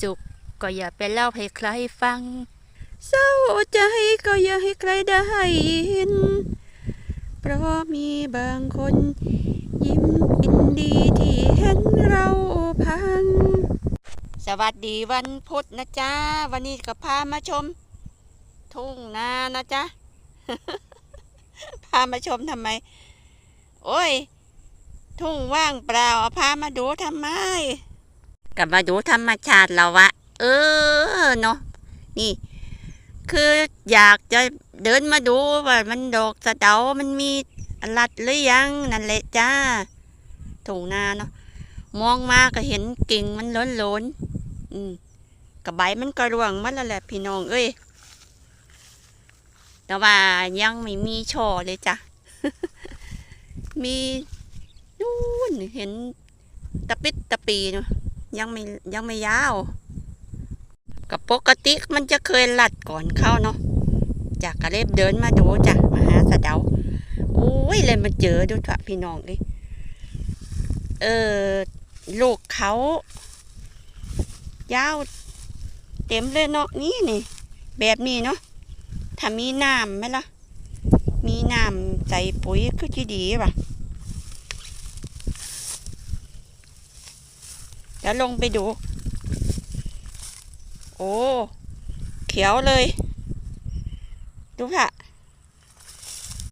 สุข ก็อย่าไปเล่าให้ใครฟัง เศร้าใจก็อย่าให้ใครได้ยิน เพราะมีบางคนยิ้มยินดีที่เห็นเราพังสวัสดีวันพุธนะจ๊ะ วันนี้ก็พามาชม ทุ่งนานะจ๊ะ พามาชมทำไม โอ้ย ทุ่งว่างเปล่าพามาดูทำไม กลับมาดูธรรมชาติเราวะ เออเนาะนี่ คืออยากจะเดินมาดูว่ามันดอกสะเดา มันมีรัดหรือยังนั่นแหละจ้าทุ่งนาเนาะมองมาก็เห็นกิ่งมันล้นล้นๆอืมกับใบมันก็ร่วงมันล้วแหละพี่น้องเอ้ยแต่ว่ายังไม่มีช่อเลยจ้ะมีนู่นเห็นตะปิดตะปีเนาะ ยังไม่ยังไม่ยาวกับปกติมันจะเคยหลัดก่อนเข้าเนาะจากกระเล็บเดินมาดูจ้ะมาหาสะเดาโอ้ยเลยมาเจอดูจ้ะพี่น้องดิเออลูกเขายาวเต็มเลยเนาะนี่นี่ แบบนี้เนาะถ้ามีน้ำไหมล่ะ มีน้ำใส่ปุ๋ยคือที่ดีป่ะ ดี๋ยวลงไปดู โอ้ เขียวเลย ดูค่ะ